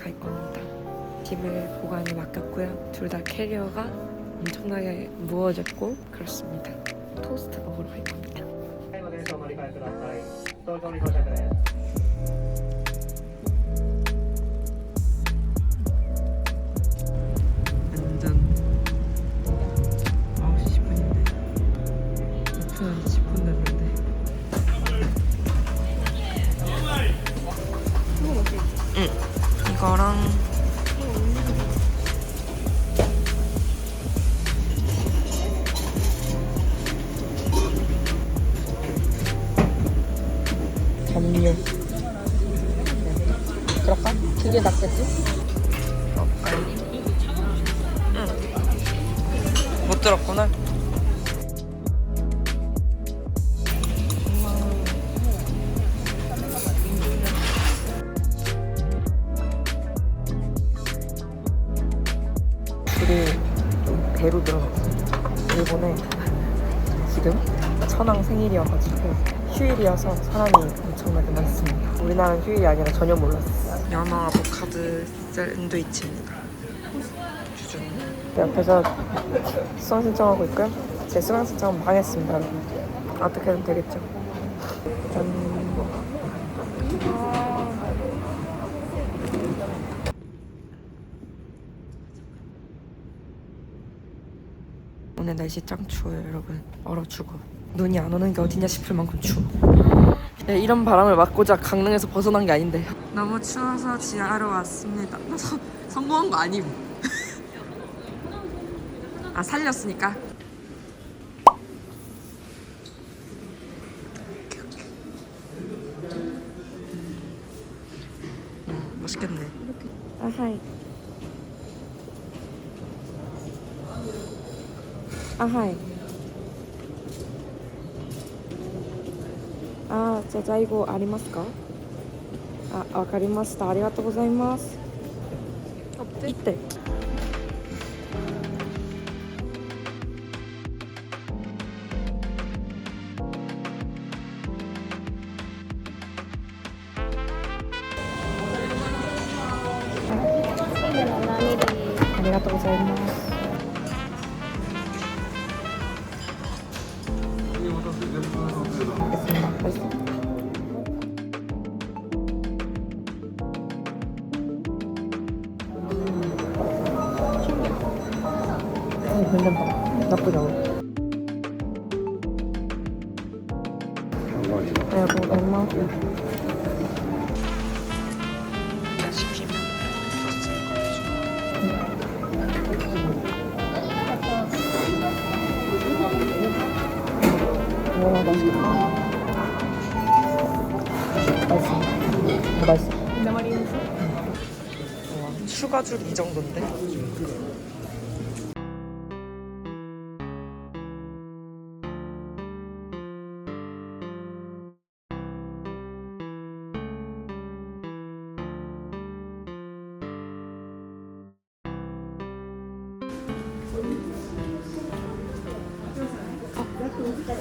갈 겁니다. 집을 보관에 맡겼고요. 둘 다 캐리어가 엄청나게 무거워졌고 그렇습니다. 토스트 먹으러 갈 겁니다. 응. 이거랑 담요 그럴까? 그게 낫겠지? 좀 배로 들어갔어. 일본에 지금 천황 생일이어가지고 휴일이어서 사람이 엄청나게 많습니다. 우리나라는 휴일이 아니라 전혀 몰랐어. 연어 아보카드 샌드위치입니다. 주중. 옆에서 수강 신청하고 있고요. 제 수강 신청은 망했습니다. 여러분. 어떻게든 되겠죠. 짠. 날씨 짱 추워요, 여러분. 얼어 죽어. 눈이 안 오는 게 어디냐 싶을 만큼 추워. 네, 이런 바람을 맞고자 강릉에서 벗어난 게 아닌데. 너무 추워서 지하로 왔습니다. 나 성, 성공한 거 아님. 아 살렸으니까. 음, 맛있겠네. 아 하이. あはい。あじゃあ在庫ありますか？あわかりました。ありがとうございます。一体 괜찮다. 나쁘지 않아. 네, 뭐 얼마? 맛있어. 맛있어. 와, 추가줄 이 정도인데?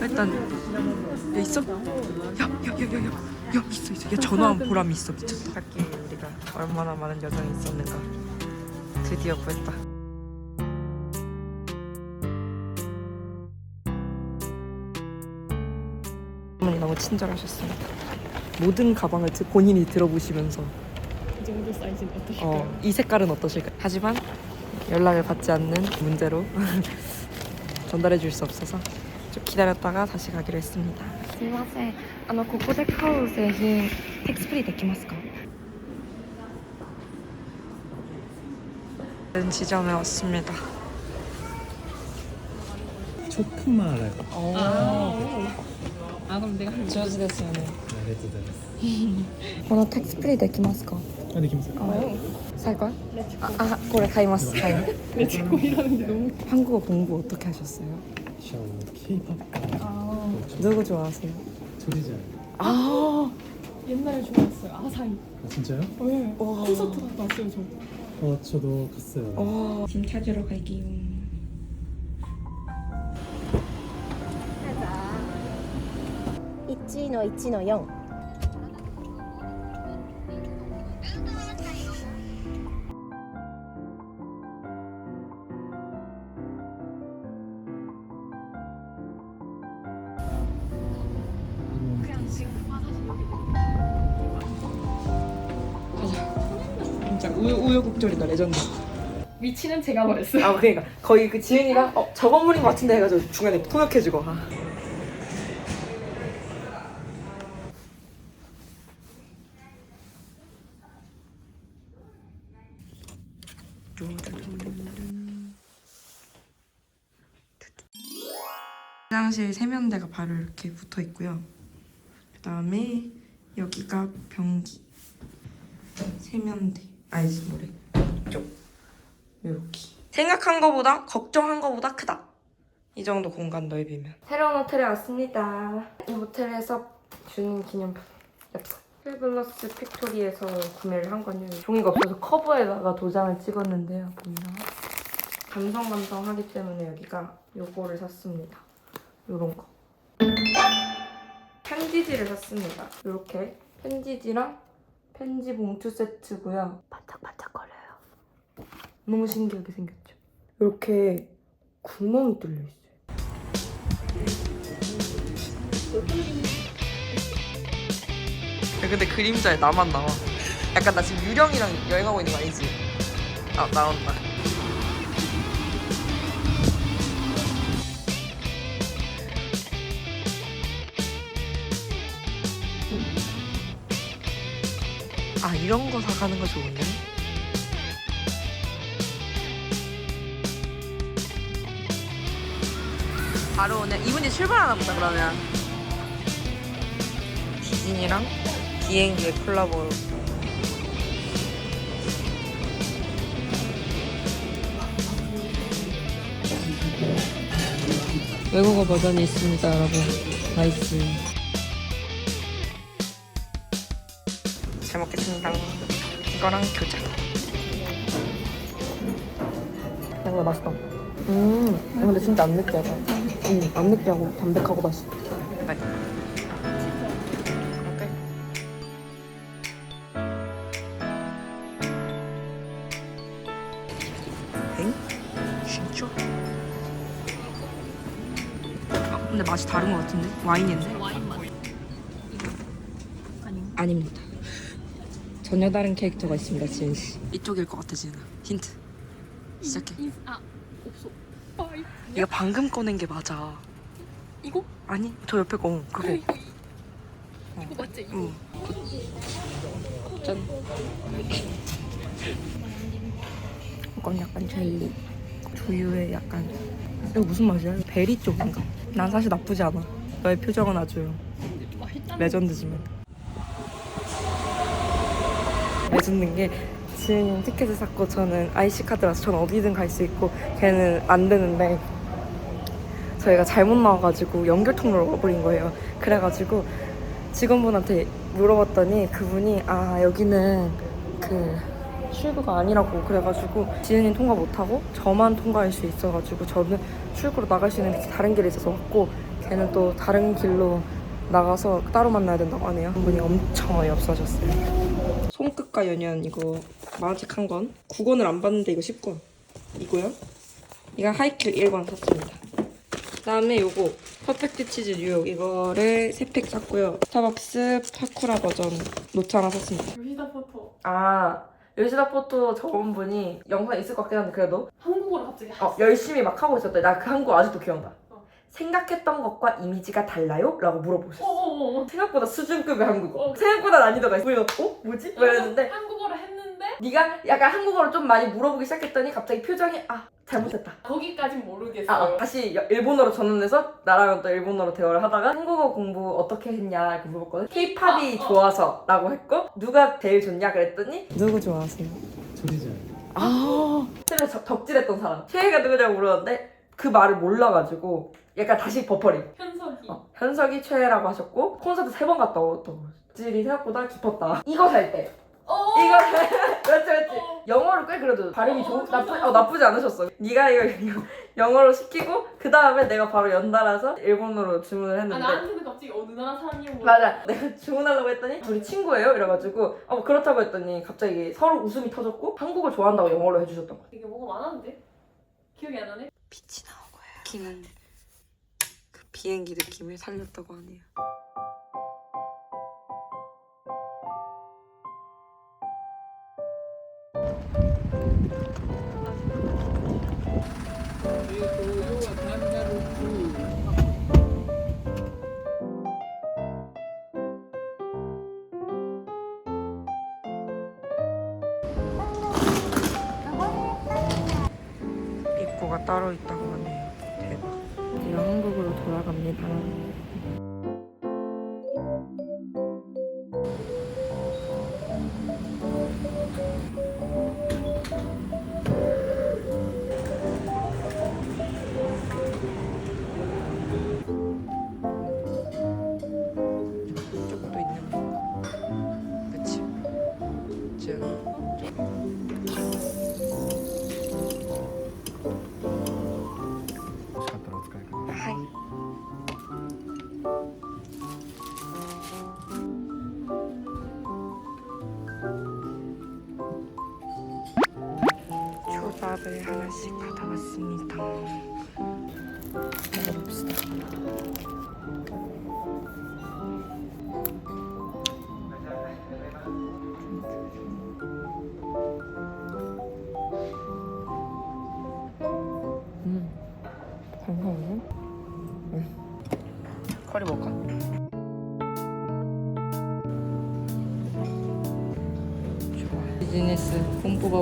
일단 야 있어? 야야야야야 야. 있어 있어. 야 전화한 보람이 있어. 미쳤다. 학교에 우리가 얼마나 많은 여정이 있었는가 드디어 구했다. 어머니 너무 친절하셨습니다. 모든 가방을 드- 본인이 들어보시면서. 이 정도 사이즈는 어떠실까요? 어, 이 색깔은 어떠실까? 하지만 연락을 받지 않는 문제로 전달해 줄 수 없어서 좀 기다렸다가 다시 가기로 했습니다. すみません。あのここで買う製品テクスプリできますか? 지점에 왔습니다. 조금만 알아요. 아 그럼 내가 한 上手ですよね.ありがとうございます。このテクスプリできますか?あ、できます。 살 거야? 아, 아, 그래 가이마스. 가이. 내 친구이라는 게 너무 한국어 공부 어떻게 하셨어요? 액션 케이팝 누구 좋아하세요? 소리잘 아, 옛날에 좋아했어요. 아사히. 아 진짜요? 네. 콘서트 갔다 왔어요, 저. 어 저도 갔어요 와. 짐 찾으러 갈게요. 가자. 1の1の4 진짜 우유 우유곡절이다 레전드. 위치는 제가 말했어요. 아 그러니까 거의 그 지은이가 어, 저 건물인 것 같은데 해가지고 중간에 통역해주고. 아. 화장실 세면대가 바로 이렇게 붙어 있고요. 그 다음에 여기가 변기 세면대 아니지 뭐래. 이쪽. 이렇게. 생각한 거보다 걱정한 거보다 크다. 이 정도 공간 넓이면. 새로운 호텔에 왔습니다. 이 호텔에서 주는 기념품. 엽서. 필블러스 픽토리에서 구매를 한 건요. 종이가 없어서 커버에다가 도장을 찍었는데요 보이나 감성 감성 하기 때문에 여기가 요거를 샀습니다. 요런 거. 편지지를 샀습니다. 요렇게. 편지지랑 편지 봉투 세트고요 반짝반짝거려요 너무 신기하게 생겼죠? 이렇게 구멍이 뚫려 있어요. 야, 근데 그림자에 나만 나와. 약간 나 지금 유령이랑 여행하고 있는 거 아니지? 아 나온다. 아 이런 거 사가는 거 좋은데? 바로 오늘 이분이 출발하나 보다 그러면. 디즈니랑 비행기의 콜라보로 외국어 버전이 있습니다 여러분. 나이스 잘 먹겠습니다 이거랑 교자 이거 맛있다 음 근데 진짜 안 느끼하다 음, 안 느끼하고 담백하고 맛있어. 네. 오케이. 엥? 진짜? 아, 근데 맛이 다른 것 같은데? 와인인데? 와인 맛. 아니. 아닙니다. 전혀 다른 캐릭터가 있습니다, 지은 씨. 이쪽일 것 같아, 지은아. 힌트. 시작해. 아 없어. 아 이- 얘가 방금 꺼낸 게 맞아. 이거? 아니, 저 옆에 거. 그거. 그래 이거 이거 맞지? 이거. 응. 짠. 이건 약간 젤리. 두유의 약간. 이거 무슨 맛이야? 베리 쪽인가? 난 사실 나쁘지 않아. 너의 표정은 아주 맛있다. 레전드지만. 레전드인 게 지은이는 티켓을 샀고 저는 IC 카드라서 저는 어디든 갈 수 있고 걔는 안 되는데 저희가 잘못 나와가지고 연결 통로를 와버린 거예요. 그래가지고 직원분한테 물어봤더니 그분이 아 여기는 그 출구가 아니라고 그래가지고 지은이 통과 못하고 저만 통과할 수 있어가지고 저는 출구로 나갈 수 있는 다른 길이 있어서 왔고 걔는 또 다른 길로 나가서 따로 만나야 된다고 하네요. 한 분이 엄청 어이없어졌어요. 손끝과 연연 이거 만화책 한 권. 9권을 안 봤는데 이거 10권. 이거요. 이거 하이킬 1권 샀습니다. 그다음에 요거 퍼펙트 치즈 뉴욕 이거를 3팩 샀고요. 스타벅스 파쿠라 버전 노트 하나 샀습니다. 요시다 포토 아 요시다 포토 저번 분이 영상 있을 것 같긴 한데 그래도 한국어로 갑자기 어, 열심히 막 하고 있었대. 나 그 한국 아직도 기억나. 어. 생각했던 것과 이미지가 달라요? 라고 물어보셨어. 어어어. 생각보다 수준급의 한국어. 어. 생각보다 난이도가 있어. 우리가 어? 뭐지? 막 이랬는데 한국어로 했는데 네가 약간 한국어를 좀 많이 물어보기 시작했더니 갑자기 표정이 아 잘못했다. 거기까진 모르겠어요. 아, 어, 다시 여- 일본어로 전환해서 나랑 또 일본어로 대화를 하다가 한국어 공부 어떻게 했냐 이렇게 물어봤거든. K-팝이 아, 어. 좋아서 라고 했고 누가 제일 좋냐 그랬더니 누구 좋아하세요? 소리죠. 아, 최근에 적- 덕질했던 사람. 최애가 누구냐고 물었는데 그 말을 몰라가지고 약간 다시 버퍼링. 현석이. 어, 현석이 최애라고 하셨고 콘서트 세 번 갔다 왔다고. 덕질이 생각보다 깊었다. 이거 살 때. 어. 이거 그렇지 그렇지 영어로 꽤 그래도 발음이 좋 나쁘 어 나쁘지 않으셨어 네가 이거, 이거 영어로 시키고 그 다음에 내가 바로 연달아서 일본어로 주문을 아 했는데 나한테는 갑자기 어느 나라 사람이냐고. 맞아 내가 주문하려고 했더니 둘이 친구예요 이래가지고 어 그렇다고 했더니 갑자기 서로 웃음이 터졌고 한국을 좋아한다고 영어로 해주셨던 거야 이게 뭐가 많았는데? 기억이 안 나네. 빛이 나온 거야. 키는 그 비행기 느낌을 살렸다고 하네요 입구가 따로 있다고 하네요. 대박. 이제 한국으로 돌아갑니다.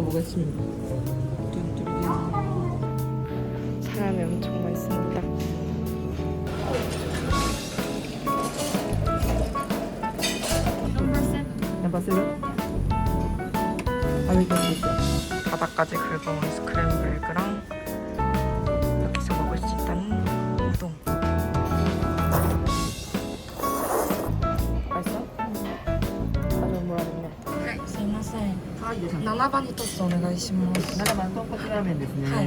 뚠뚠뚠. 사람이 엄청 많습니다. 해봤어요? 아니, 바닥까지 긁어온 스크램블그랑 7番一つお願いします。7番豚骨ラーメンですね。はい。